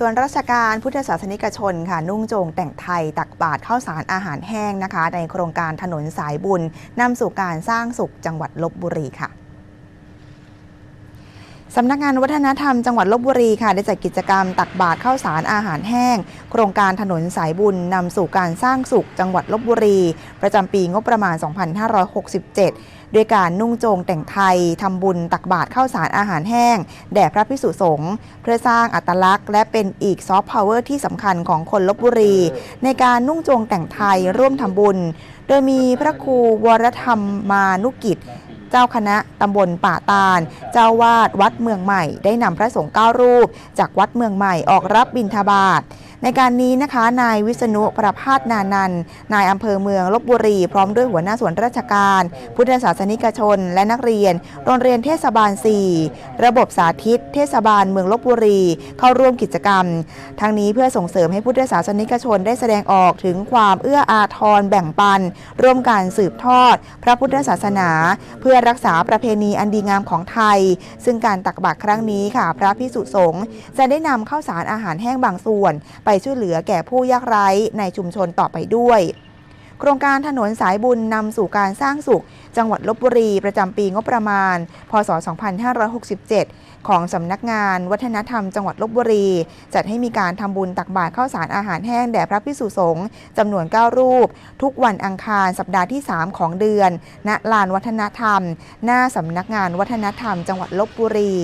ส่วนราชการพุทธศาสนิกชนค่ะ นุ่งโจงแต่งไทยตักบาตรข้าวสารอาหารแห้งนะคะ ในโครงการถนนสายบุญนำสู่การสร้างสุขจังหวัดลบบุรีค่ะสำนักงานวัฒนธรรมจังหวัดลบบุรีค่ะ ได้จัดกิจกรรมตักบาตรข้าวสารอาหารแห้ง โครงการถนนสายบุญนำสู่การสร้างสุขจังหวัดลบบุรี ประจำปีงบประมาณ 2567 ด้วยการนุ่งโจงแต่งไทยทำบุญตักบาตรข้าวสารอาหารแห้ง แด่พระพิสุสงฆ์เพื่อสร้างอัตลักษณ์ และเป็นอีกซอฟต์พาวเวอร์ที่สำคัญของคนลบบุรี ในการนุ่งโจงแต่งไทยร่วมทำบุญ โดยมีพระครูวรธรรมมานุกิจเจ้าคณะตำบลป่าตาล เจ้าวาดวัดเมืองใหม่ ได้นำพระสงฆ์เก้ารูป จากวัดเมืองใหม่ออกรับบิณฑบาต ในการนี้นะคะ นายวิษณุประพาสนานันนายอำเภอเมืองลบบุรี พร้อมด้วยหัวหน้าส่วนราชการ พุทธศาสนิกชน และนักเรียน โรงเรียนเทศบาล 4 ระบบสาธิต เทศบาลเมืองลบบุรี เข้าร่วมกิจกรรม ทั้งนี้เพื่อส่งเสริมให้พุทธศาสนิกชนได้แสดงออกถึงความเอื้ออาทรแบ่งปัน ร่วมการสืบทอด พระพุทธศาสนา เพื่อรักษาประเพณีอันดีงามของไทย ซึ่งการตักบาตรครั้งนี้ค่ะ พระพิสุสงฆ์จะได้นำข้าวสารอาหารแห้งบางส่วนไปช่วยเหลือแก่ผู้ยากไร้ในชุมชนต่อไปด้วย โครงการถนนสายบุญนำสู่การสร้างสุข จังหวัดลบบุรีประจำปีงบประมาณ พศ 2567 ของสำนักงานวัฒนธรรมจังหวัดลบบุรี จัดให้มีการทำบุญตักบาตรข้าวสารอาหารแห้งแด่พระพิสุสงฆ์จำนวน 9 รูป ทุกวันอังคารสัปดาห์ที่ 3 ของเดือน ณ ลานวัฒนธรรม หน้าสำนักงานวัฒนธรรมจังหวัดลบบุรี